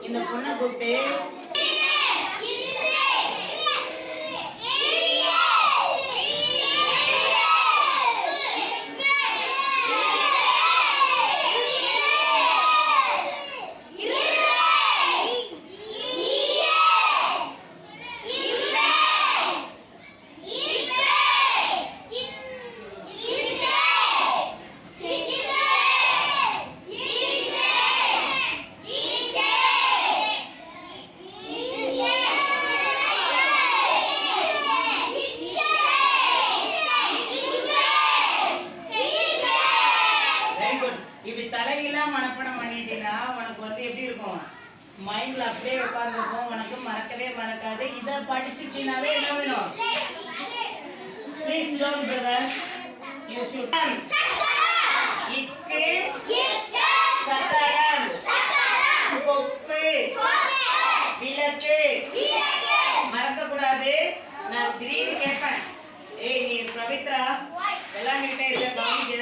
இந்த பொண்ணை கூப்பிட்டு இப்படி தலைகீழா மனப்படம் பண்ணிட்டீங்கன்னா உனக்கு வந்து எப்படி இருக்கும்? மைண்ட்ல அப்படியே உட்கார்ந்துருக்கும். உனக்கு மறக்கவே மறக்காது. இதை படிச்சுட்டீங்கனாவே என்ன வேணும்? Please don't brother you should இக்கு சக்கரம் கொப்பு விளக்கு. மறக்க கூடாது நான் திடீர்னு கேட்பேன். ஏய் நீ பவித்ரா விளையாண்டுக்கிட்டே இருக்க கவனிக்க